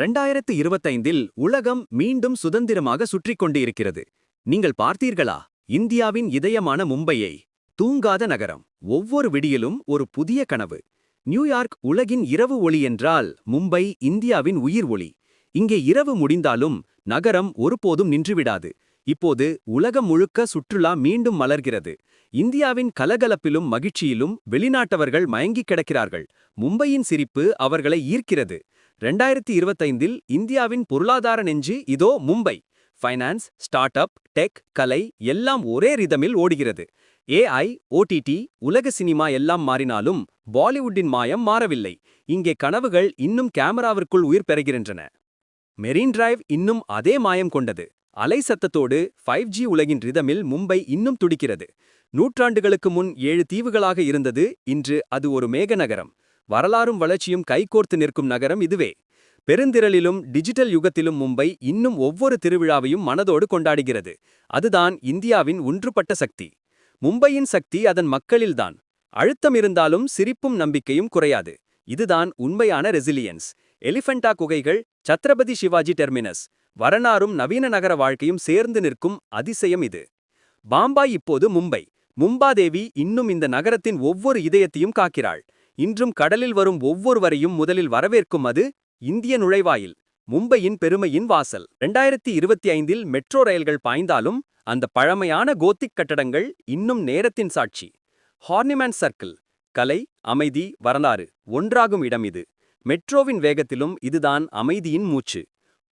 ரெண்டாயிரத்து இருபத்தைந்தில் உலகம் மீண்டும் சுதந்திரமாக சுற்றி கொண்டிருக்கிறது. நீங்கள் பார்த்தீர்களா? இந்தியாவின் இதயமான மும்பையை தூங்காத நகரம். ஒவ்வொரு விடியிலும் ஒரு புதிய கனவு. நியூயார்க் உலகின் இரவு ஒளி என்றால் மும்பை இந்தியாவின் உயிர் ஒளி. இங்கே இரவு முடிந்தாலும் நகரம் ஒருபோதும் நின்றுவிடாது. இப்போது உலகம் முழுக்க சுற்றுலா மீண்டும் மலர்கிறது. இந்தியாவின் கலகலப்பிலும் மகிழ்ச்சியிலும் வெளிநாட்டவர்கள் மயங்கிக் கிடக்கிறார்கள். மும்பையின் சிரிப்பு அவர்களை ஈர்க்கிறது. ரெண்டாயிரத்தி இருபத்தைந்தில் இந்தியாவின் பொருளாதார நெஞ்சு இதோ Mumbai. Finance start up tech கலை எல்லாம் ஒரே ரிதமில் ஓடுகிறது. ஏஐ ஓடிடி உலக சினிமா எல்லாம் மாறினாலும் பாலிவுட்டின் மாயம் மாறவில்லை. இங்கே கனவுகள் இன்னும் கேமராவிற்குள் உயிர் பெறுகின்றன. மெரீன் டிரைவ் இன்னும் அதே மாயம் கொண்டது. அலை சத்தத்தோடு ஃபைவ் ஜி உலகின் ரிதமில் மும்பை இன்னும் துடிக்கிறது. நூற்றாண்டுகளுக்கு முன் ஏழு தீவுகளாக இருந்தது. இன்று அது ஒரு மேக நகரம் வரலாறும் வளர்ச்சியும் கைகோர்த்து நிற்கும் நகரம் இதுவே. பெருந்திரளிலும் டிஜிட்டல் யுகத்திலும் மும்பை இன்னும் ஒவ்வொரு திருவிழாவையும் மனதோடு கொண்டாடுகிறது. அதுதான் இந்தியாவின் ஒன்றுபட்ட சக்தி. மும்பையின் சக்தி அதன் மக்களில்தான். அழுத்தம் இருந்தாலும் சிரிப்பும் நம்பிக்கையும் குறையாது. இதுதான் உண்மையான ரெசிலியன்ஸ். எலிஃபெண்டா குகைகள் சத்ரபதி சிவாஜி டெர்மினஸ் வரலாறும் நவீன நகர வாழ்க்கையும் சேர்ந்து நிற்கும் அதிசயம் இது. பாம்பாய் இப்போது மும்பை. மும்பாதேவி இன்னும் இந்த நகரத்தின் ஒவ்வொரு இதயத்தையும் காக்கிறாள். இன்றும் கடலில் வரும் ஒவ்வொருவரையும் முதலில் வரவேற்கும் அது இந்திய நுழைவாயில் மும்பையின் பெருமையின் வாசல். ரெண்டாயிரத்தி இருபத்தி ஐந்தில் மெட்ரோ ரயில்கள் பாய்ந்தாலும் அந்த பழமையான கோத்திக் கட்டடங்கள் இன்னும் நேரத்தின் சாட்சி. ஹார்னிமேன் சர்க்கிள் கலை அமைதி வரலாறு ஒன்றாகும் இடம் இது. மெட்ரோவின் வேகத்திலும் இதுதான் அமைதியின் மூச்சு.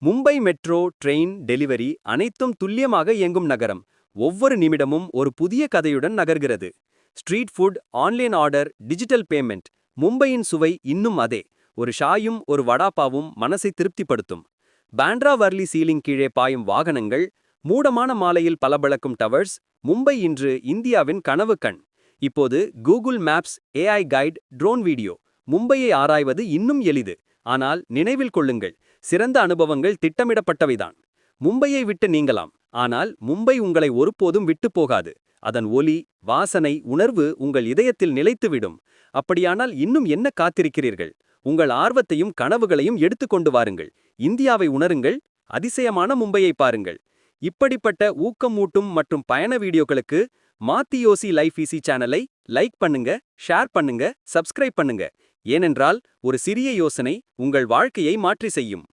மும்பை மெட்ரோ ட்ரெயின் டெலிவரி அனைத்தும் துல்லியமாக இயங்கும் நகரம். ஒவ்வொரு நிமிடமும் ஒரு புதிய கதையுடன் நகர்கிறது. Street food online order digital payment மும்பையின் சுவை இன்னும் அதே. ஒரு ஷாயும் ஒரு வடாப்பாவும் மனசை திருப்திப்படுத்தும். பாண்ட்ரா வர்லி சீலிங் கீழே பாயும் வாகனங்கள் மூடமான மாலையில் பளபளக்கும் டவர்ஸ் மும்பை இன்று இந்தியாவின் கனவு கண். இப்போது Google maps AI guide drone video. மும்பையை ஆராய்வது இன்னும் எளிது. ஆனால் நினைவில் கொள்ளுங்கள் சிறந்த அனுபவங்கள் திட்டமிடப்பட்டவைதான். மும்பையை விட்டு நீங்கலாம். ஆனால் மும்பை உங்களை ஒருபோதும் விட்டு போகாது. அதன் ஒலி வாசனை உணர்வு உங்கள் இதயத்தில் நிலைத்துவிடும். அப்படியானால் இன்னும் என்ன காத்திருக்கிறீர்கள்? உங்கள் ஆர்வத்தையும் கனவுகளையும் எடுத்துக்கொண்டு வாருங்கள். இந்தியாவை உணருங்கள். அதிசயமான மும்பையை பாருங்கள். இப்படிப்பட்ட ஊக்கமூட்டும் மற்றும் பயண வீடியோக்களுக்கு மாத்தியோசி லைஃப் ஈசி சேனலை லைக் பண்ணுங்க ஷேர் பண்ணுங்க சப்ஸ்கிரைப் பண்ணுங்க. ஏனென்றால் ஒரு சிறிய யோசனை உங்கள் வாழ்க்கையை மாற்றி செய்யும்.